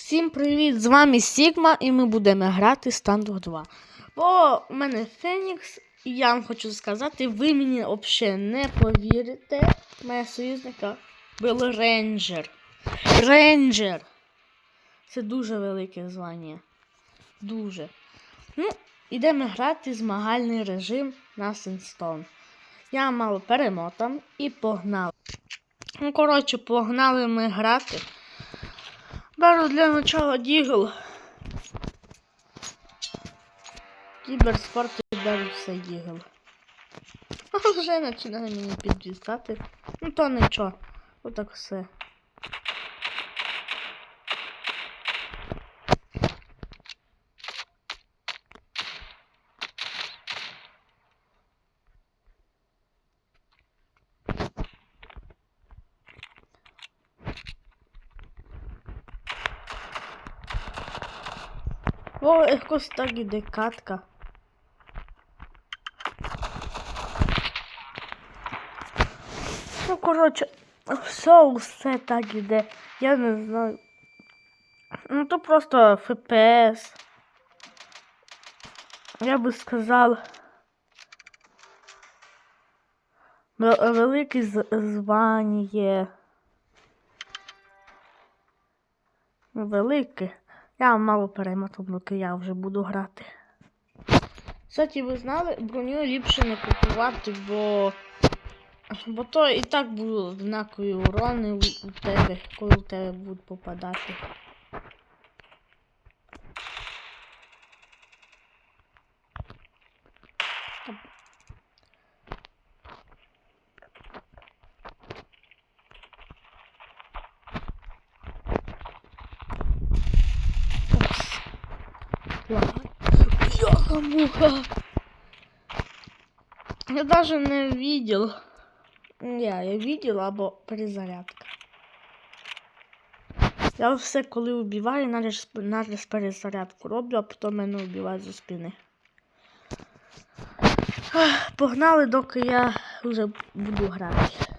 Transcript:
Всім привіт! З вами Сігма і ми будемо грати Standard 2. Бо у мене Фенікс, і я вам хочу сказати, ви мені взагалі не повірите. Моя союзника був рейнджер. Рейнджер! Це дуже велике звання. Дуже. Ну, ідемо грати змагальний режим на Сенстон. Я мало перемотам і погнали. Ну, коротше, погнали ми грати. Беру для начала Дігл. Кіберспорт і беру все Дігл. А вже починає мені підвісати. Ну то нічого. Отак все. О, якось так іде катка. Ну, коротше, все, все так іде. Я не знаю. Ну, то просто FPS. Я би сказав. Велике звання. Велике. Я мало перемотав, доки я вже буду грати. Кстати, ви знали, броню ліпше не купувати, бо. Бо то і так буде однакові урони у тебе, коли у тебе будуть попадати. Яха-муха. Я даже не видел. Я, я видел або перезарядка. Я все, коли убиваю, надо, ж- перезарядку роблю, а потім мене вбивають зі спини. Погнали, доки я вже буду грати.